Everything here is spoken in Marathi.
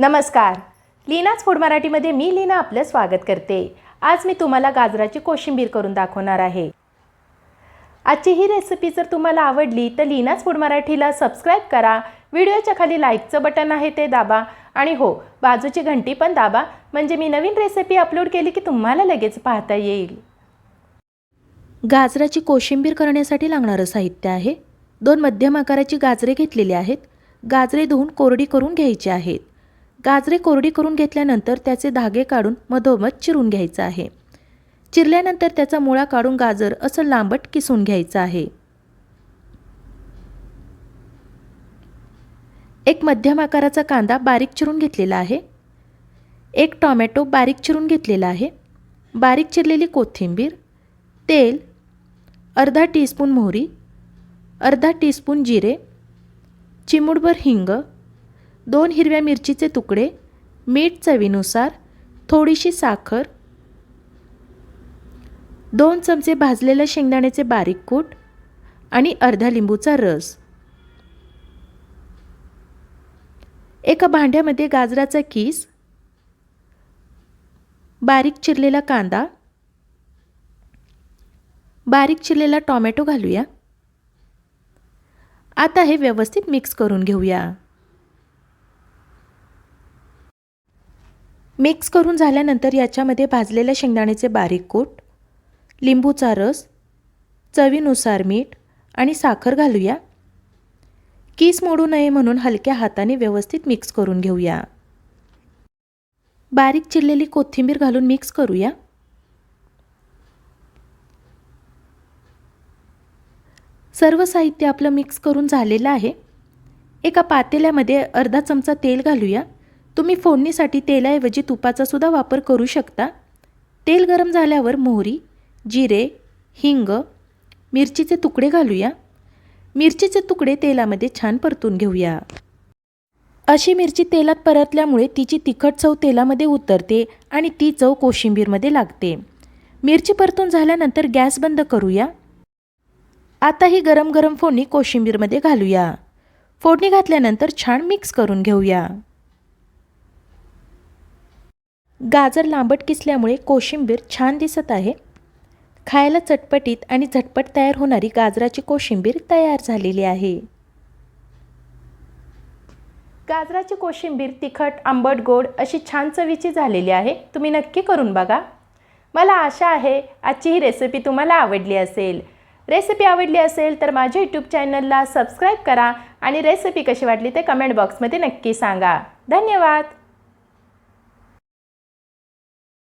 नमस्कार. लीनाच फूड मराठीमध्ये मी लीना आपलं स्वागत करते. आज मी तुम्हाला गाजराची कोशिंबीर करून दाखवणार आहे. आजची ही रेसिपी जर तुम्हाला आवडली तर लीनाच फूड मराठीला सबस्क्राईब करा. व्हिडिओच्या खाली लाईकचं बटन आहे ते दाबा. आणि हो बाजूची घंटी पण दाबा. म्हणजे मी नवीन रेसिपी अपलोड केली की तुम्हाला लगेच पाहता येईल. गाजराची कोशिंबीर करण्यासाठी लागणारं साहित्य आहे. दोन मध्यम आकाराची गाजरे घेतलेली आहेत. गाजरे धुवून कोरडी करून घ्यायची आहेत. गाजरे कोरडी करून घेतल्यानंतर त्याचे धागे काढून मधोमध चिरून घ्यायचं आहे. चिरल्यानंतर त्याचा मुळा काढून गाजर असं लांबट किसून घ्यायचं आहे. एक मध्यम आकाराचा कांदा बारीक चिरून घेतलेला आहे. एक टॉमॅटो बारीक चिरून घेतलेला आहे. बारीक चिरलेली कोथिंबीर तेल अर्धा टीस्पून मोहरी अर्धा टीस्पून जिरे चिमूडभर हिंग दोन हिरव्या मिरचीचे तुकडे मीठ चवीनुसार थोडीशी साखर दोन चमचे भाजलेल्या शेंगदाण्याचे बारीक कूट आणि अर्धा लिंबूचा रस. एका भांड्यामध्ये गाजराचा किस बारीक चिरलेला कांदा बारीक चिरलेला टॉमॅटो घालूया. आता हे व्यवस्थित मिक्स करून घेऊया. मिक्स करून झाल्यानंतर याच्यामध्ये भाजलेल्या शेंगदाण्याचे बारीक कूट लिंबूचा रस चवीनुसार मीठ आणि साखर घालूया. कीस मोडू नये म्हणून हलक्या हाताने व्यवस्थित मिक्स करून घेऊया. बारीक चिरलेली कोथिंबीर घालून मिक्स करूया. सर्व साहित्य आपलं मिक्स करून झालेलं आहे. एका पातेल्यामध्ये अर्धा चमचा तेल घालूया. तुम्ही फोडणीसाठी तेलाऐवजी तुपाचा सुद्धा वापर करू शकता. तेल गरम झाल्यावर मोहरी जिरे हिंग मिरचीचे तुकडे घालूया. मिरचीचे तुकडे तेलामध्ये छान परतून घेऊया. अशी मिरची तेलात परतल्यामुळे तिची तिखट चव तेलामध्ये उतरते आणि ती चव कोशिंबीरमध्ये लागते. मिरची परतून झाल्यानंतर गॅस बंद करूया. आता ही गरम गरम फोडणी कोशिंबीरमध्ये घालूया. फोडणी घातल्यानंतर छान मिक्स करून घेऊया. गाजर लांबट किसल्यामुळे कोशिंबीर छान दिसत आहे. खायला चटपटीत आणि झटपट तयार होणारी गाजराची कोशिंबीर तयार झालेली आहे. गाजराची कोशिंबीर तिखट आंबट गोड अशी छान चवीची झालेली आहे. तुम्ही नक्की करून बघा. मला आशा आहे आजची ही रेसिपी तुम्हाला आवडली असेल. रेसिपी आवडली असेल तर माझ्या यूट्यूब चॅनलला सबस्क्राईब करा आणि रेसिपी कशी वाटली ते कमेंट बॉक्समध्ये नक्की सांगा. धन्यवाद!